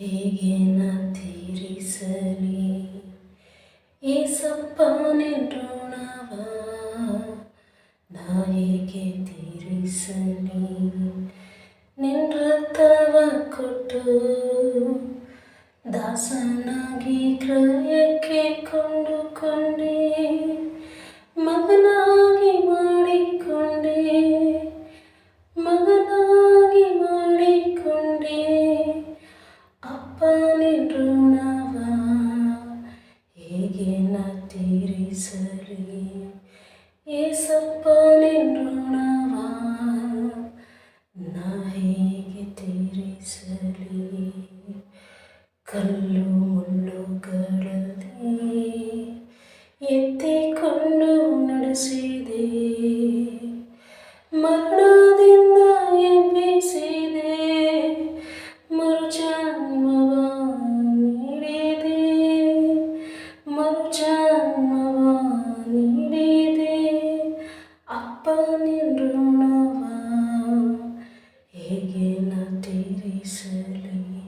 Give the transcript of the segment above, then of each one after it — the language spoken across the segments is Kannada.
ಹೇಗೆ ನಾ ಈ ಏಸಪ್ಪ ನಿನ್ನೋಣವ ನಾ ಹೇಗೆ ತೀರಿಸಲಿ? ನಿನ್ನ ರಕ್ತವ ಕೊಟ್ಟು ದಾಸನಾಗಿ ಕ್ರಯಕ್ಕೆ ಕೊಂಡುಕೊಂಡೆ. ತೀರಿಸಲಿ ಏಸಪ್ಪ ನಿನ್ ಋಣವ ನಾ ಹೇಗೆ ತೀರಿಸಲಿ ಕಲ್ಲು ಮುಳ್ಳುಗಳಲ್ಲಿ ಎತ್ತಿಕೊಂಡು ನಡೆಸಿದೆ ಮರಣದಿಂದ ಹೇಗೆ ನಾ ತೀರಿಸಲಿ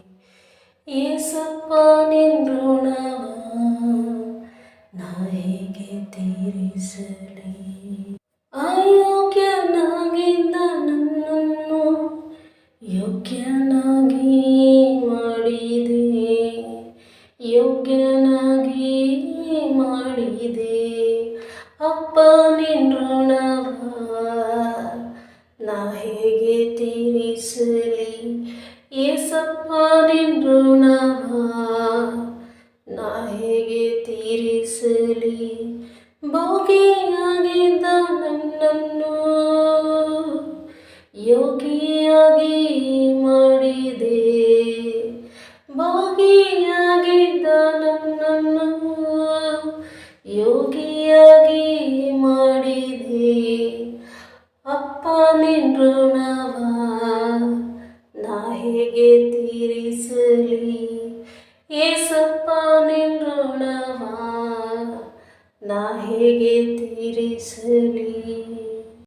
ಏಸಪ್ಪ ನಿನ್ ಋಣವ ನಾ ಹೇಗೆ ತೀರಿಸಲಿ? ಅಯೋಗ್ಯನಾಗಿದ್ದ ನನ್ನನ್ನು ಯೋಗ್ಯನಾಗಿ ಮಾಡಿದೆ. ಯೋಗ್ಯನಾಗಿ ಮಾಡಿದೆ. ಅಪ್ಪ ಹೇಗೆ ತೀರಿಸಲಿ ಏಸಪ್ಪ ನಿನ್ನ ನಾ ಹೇಗೆ ತೀರಿಸಲಿ ಭೋಗಿಯಾಗಿದ್ದ ನನ್ನನ್ನು ಯೋಗಿಯಾಗಿ ಮಾಡಿದೆ. ಭೋಗಿಯಾಗಿದ್ದ ನನ್ನನ್ನು ಯೋಗಿಯಾಗಿ ನಿನ್ ಋಣವ ನಾ ಹೇಗೆ ತೀರಿಸಲಿ? ಏಸಪ್ಪ ನಿನ್ ಋಣವ ನಾ ಹೇಗೆ ತೀರಿಸಲಿ?